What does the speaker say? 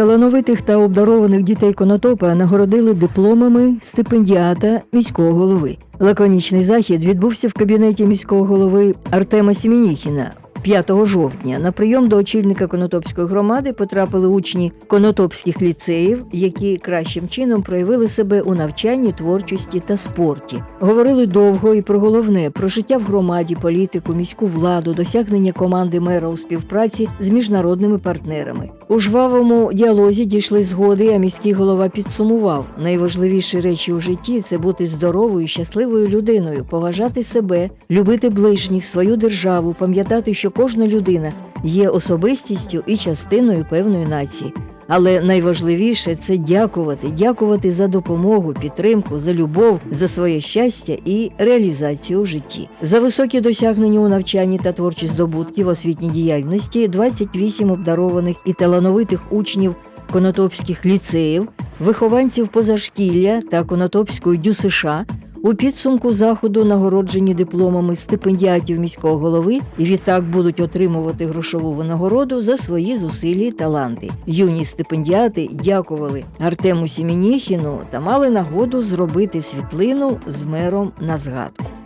Талановитих та обдарованих дітей Конотопа нагородили дипломами стипендіата міського голови. Лаконічний захід відбувся в кабінеті міського голови Артема Сімініхіна. 5 жовтня на прийом до очільника Конотопської громади потрапили учні конотопських ліцеїв, які кращим чином проявили себе у навчанні, творчості та спорті. Говорили довго і про головне про життя в громаді, політику, міську владу, досягнення команди мера у співпраці з міжнародними партнерами. У жвавому діалозі дійшли згоди, а міський голова підсумував: найважливіші речі у житті це бути здоровою, щасливою людиною, поважати себе, любити ближніх, свою державу, пам'ятати, що кожна людина є особистістю і частиною певної нації. Але найважливіше це дякувати, дякувати за допомогу, підтримку, за любов, за своє щастя і реалізацію у житті. За високі досягнення у навчанні та творчі здобутки в освітній діяльності 28 обдарованих і талановитих учнів конотопських ліцеїв, вихованців позашкілля та конотопської ДЮСШ у підсумку заходу нагороджені дипломами стипендіатів міського голови і відтак будуть отримувати грошову винагороду за свої зусилля і таланти. Юні стипендіати дякували Артему Сімініхіну та мали нагоду зробити світлину з мером на згадку.